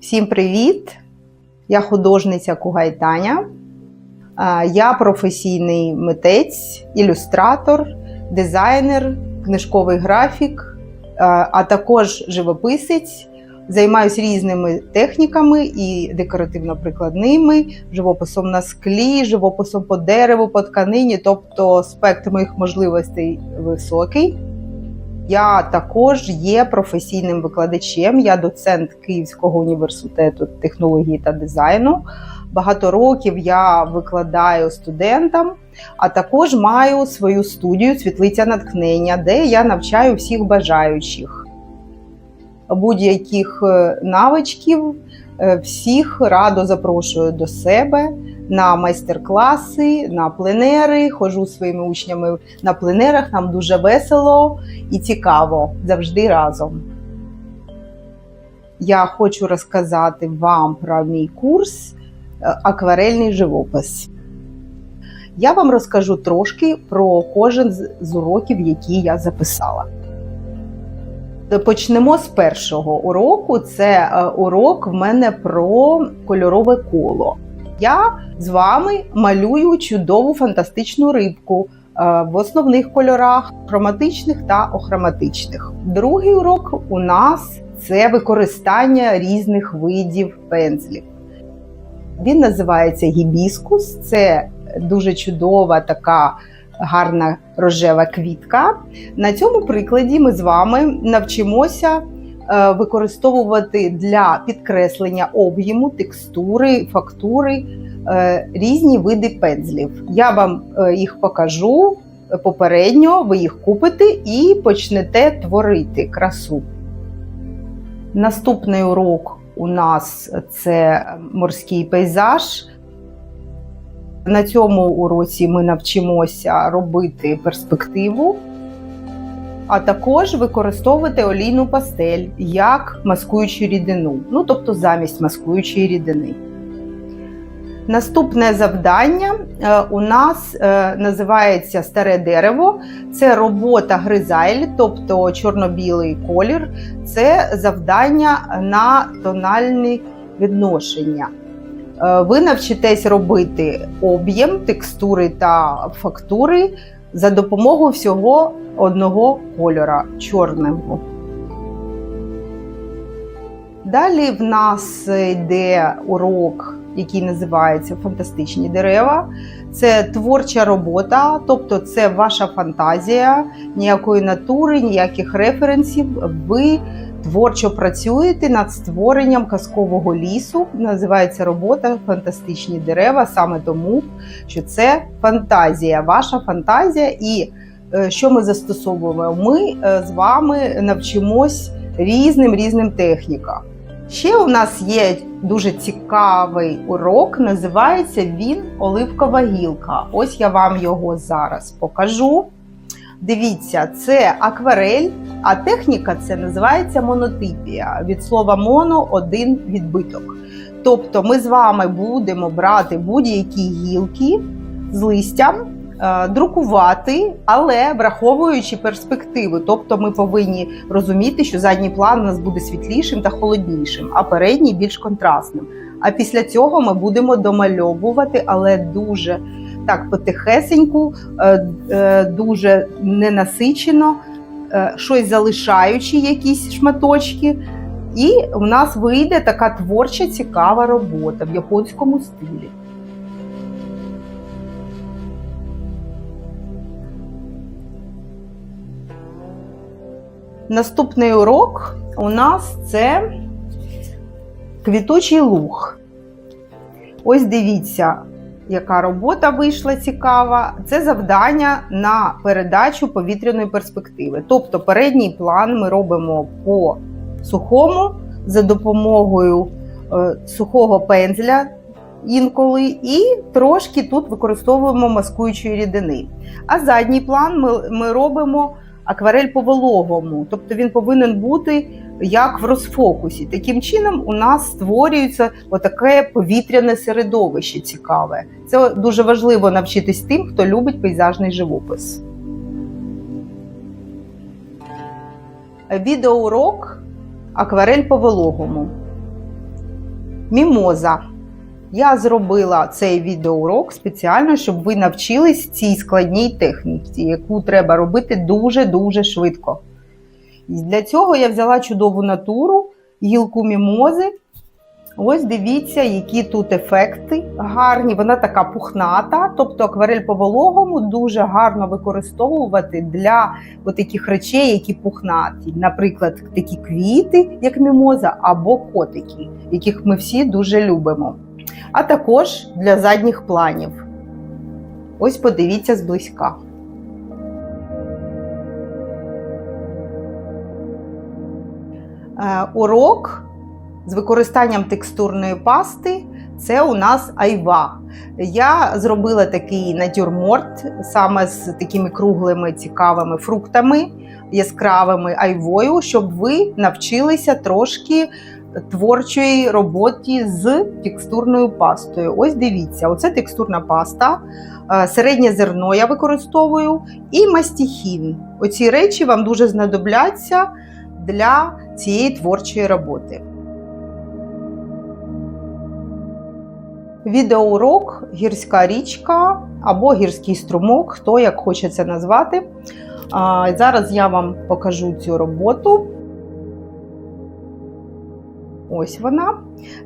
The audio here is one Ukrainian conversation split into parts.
Всім привіт! Я художниця Кугайтаня. Я професійний митець, ілюстратор, дизайнер, книжковий графік, а також живописець. Займаюся різними техніками і декоративно-прикладними, живописом на склі, живописом по дереву, по тканині, тобто спектр моїх можливостей високий. Я також є професійним викладачем. Я доцент Київського університету технології та дизайну. Багато років я викладаю студентам, а також маю свою студію Світлиця натхнення, де я навчаю всіх бажаючих будь-яких е, навичків. е, Всіх радо запрошую до себе на майстер-класи, на пленери. Хожу своїми учнями на пленерах. Нам дуже весело і цікаво завжди разом. Я хочу розказати вам про мій курс е, Акварельний живопис. Я вам розкажу трошки про кожен з- з уроків, які я записала. Почнемо з першого уроку. Це е, урок в мене про кольорове коло. Я з вами малюю чудову фантастичну рибку е, в основних кольорах хроматичних та охроматичних. Другий урок у нас це використання різних видів пензлів. Він називається гібіскус. Це дуже чудова така гарна рожева квітка. На цьому прикладі ми з вами навчимося е, використовувати для підкреслення об'єму, текстури, фактури е, різні види пензлів. Я вам е, їх покажу попередньо, ви їх купите і почнете творити красу. Наступний урок у нас це морський пейзаж. На цьому уроці ми навчимося робити перспективу, а також використовувати олійну пастель як маскуючу рідину, ну тобто замість маскуючої рідини. Наступне завдання е, у нас е, називається старе дерево. Це робота гризайль, тобто чорно-білий колір. Це завдання на тональне відношення. Е, Ви навчитесь робити об'єм, текстури та фактури за допомогою всього одного кольора чорного. Далі в нас йде урок, який називається Фантастичні дерева. Це творча робота, тобто це ваша фантазія, ніякої натури, ніяких референсів. Ви творчо працюєте над створенням казкового лісу. Називається робота Фантастичні дерева, саме тому, що це фантазія, ваша фантазія. І е, що ми застосовуємо? Ми е, з вами навчимось різним різним технікам. Ще у нас є дуже цікавий урок, називається він Оливкова гілка. Ось я вам його зараз покажу. Дивіться, це акварель, а техніка це називається монотипія. Від слова моно один відбиток. Тобто ми з вами будемо брати будь-які гілки з листям, е, друкувати, але враховуючи перспективи. Тобто ми повинні розуміти, що задній план у нас буде світлішим та холоднішим, а передній більш контрастним. А після цього ми будемо домальовувати, але дуже так потихесеньку, е, е, дуже ненасичено, е, щось залишаючи якісь шматочки. І в нас вийде така творча цікава робота в японському стилі. Наступний урок у нас це квітучий луг. Ось дивіться, яка робота вийшла цікава. Це завдання на передачу повітряної перспективи. Тобто передній план ми робимо по сухому за допомогою е, сухого пензля інколи, і трошки тут використовуємо маскуючої рідини. А задній план ми, ми робимо акварель по вологому, тобто він повинен бути як в розфокусі. Таким чином, у нас створюється отаке повітряне середовище цікаве. Це дуже важливо навчитись тим, хто любить пейзажний живопис. Відеоурок акварель по вологому. Мімоза. Я зробила цей відеоурок спеціально, щоб ви навчились цій складній техніці, яку треба робити дуже-дуже швидко. І для цього я взяла чудову натуру, гілку мімози. Ось дивіться, які тут ефекти гарні. Вона така пухната, тобто акварель по вологому дуже гарно використовувати для таких речей, які пухнаті. Наприклад, такі квіти, як мімоза, або котики, яких ми всі дуже любимо. А також для задніх планів. Ось подивіться зблизька. Урок з використанням текстурної пасти це у нас айва. Я зробила такий натюрморт саме з такими круглими цікавими фруктами, яскравими айвою, щоб ви навчилися трошки творчої роботі з текстурною пастою. Ось дивіться, оце текстурна паста, е, середнє зерно я використовую і мастихін. Оці речі вам дуже знадобляться для цієї творчої роботи. Відеоурок гірська річка або гірський струмок, хто як хоче це назвати. Зараз я вам покажу цю роботу. Ось вона.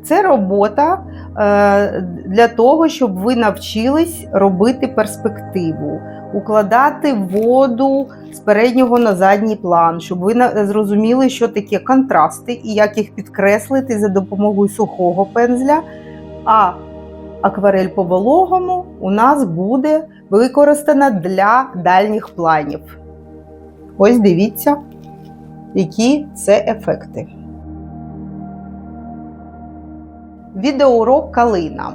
Це робота е, для того, щоб ви навчились робити перспективу, укладати воду з переднього на задній план, щоб ви зрозуміли, що таке контрасти і як їх підкреслити за допомогою сухого пензля. А акварель по вологому у нас буде використана для дальніх планів. Ось дивіться, які це ефекти. Відеоурок калина.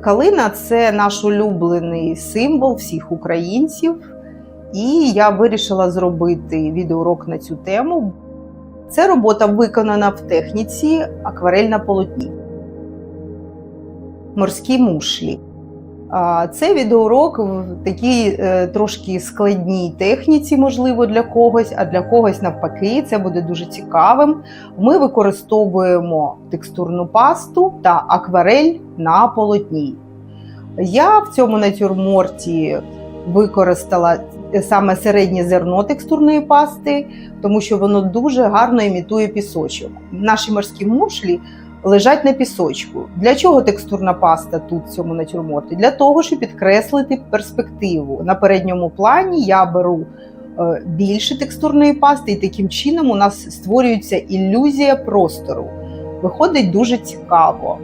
Калина це наш улюблений символ всіх українців. І я вирішила зробити відеоурок на цю тему. Це робота виконана в техніці акварель на полотні. Морські мушлі. Це відеоурок в такій е, трошки складній техніці, можливо, для когось, а для когось навпаки, це буде дуже цікавим. Ми використовуємо текстурну пасту та акварель на полотні. Я в цьому натюрморті використала саме середнє зерно текстурної пасти, тому що воно дуже гарно імітує пісочок. Наші морські мушлі лежать на пісочку. Для чого текстурна паста тут в цьому натюрморті? Для того, щоб підкреслити перспективу. На передньому плані я беру е, більше текстурної пасти, і таким чином у нас створюється ілюзія простору. Виходить дуже цікаво.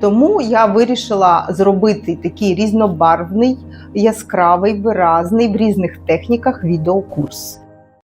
Тому я вирішила зробити такий різнобарвний, яскравий, виразний в різних техніках відеокурс.